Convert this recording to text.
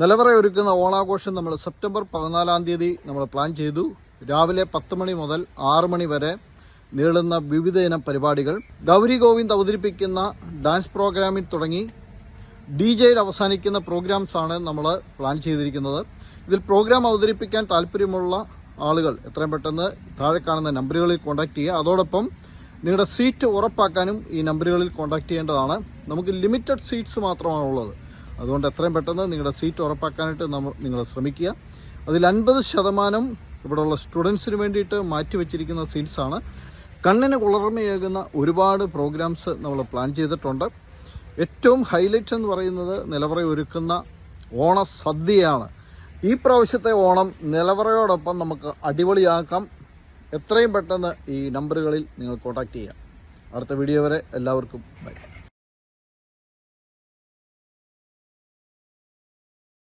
നിലവറ ഒരുക്കുന്ന ഓണാഘോഷം നമ്മൾ സെപ്റ്റംബർ പതിനാലാം തീയതി നമ്മൾ പ്ലാൻ ചെയ്തു. രാവിലെ പത്ത് മണി മുതൽ ആറ് മണി വരെ നീളുന്ന വിവിധ ഇനം പരിപാടികൾ. ഗൗരി ഗോവിന്ദ് അവതരിപ്പിക്കുന്ന ഡാൻസ് പ്രോഗ്രാമിൽ തുടങ്ങി. ഡി ജെയിൽ അവസാനിക്കുന്ന പ്രോഗ്രാംസാണ് നമ്മൾ പ്ലാൻ ചെയ്തിരിക്കുന്നത്. ഇതിൽ പ്രോഗ്രാം അവതരിപ്പിക്കാൻ താല്പര്യമുള്ള ആളുകൾ എത്രയും പെട്ടെന്ന് താഴെ കാണുന്ന നമ്പറുകളിൽ കോൺടാക്ട് ചെയ്യുക. അതോടൊപ്പം നിങ്ങളുടെ സീറ്റ് ഉറപ്പാക്കാനും ഈ നമ്പറുകളിൽ കോൺടാക്ട് ചെയ്യേണ്ടതാണ്. നമുക്ക് ലിമിറ്റഡ് സീറ്റ്സ് മാത്രമാണ് ഉള്ളത്. അതുകൊണ്ട് എത്രയും പെട്ടെന്ന് നിങ്ങളുടെ സീറ്റ് ഉറപ്പാക്കാനായിട്ട് നമ്മൾ നിങ്ങൾ ശ്രമിക്കുക. അതിൽ അൻപത് ശതമാനം ഇവിടെയുള്ള സ്റ്റുഡൻസിന് വേണ്ടിയിട്ട് മാറ്റിവെച്ചിരിക്കുന്ന സീറ്റ്സാണ് കണ്ണിന് കുളർമയേകുന്ന ഒരുപാട് പ്രോഗ്രാംസ് നമ്മൾ പ്ലാൻ ചെയ്തിട്ടുണ്ട്. ഏറ്റവും ഹൈലൈറ്റ് എന്ന് പറയുന്നത് നിലവറ ഒരുക്കുന്ന ഓണ സദ്യയാണ് ഈ പ്രാവശ്യത്തെ ഓണം നിലവറയോടൊപ്പം നമുക്ക് അടിപൊളിയാക്കാം. എത്രയും പെട്ടെന്ന് ഈ നമ്പറുകളിൽ നിങ്ങൾ കോൺടാക്ട് ചെയ്യാം അടുത്ത വീഡിയോ വരെ എല്ലാവർക്കും ബൈ.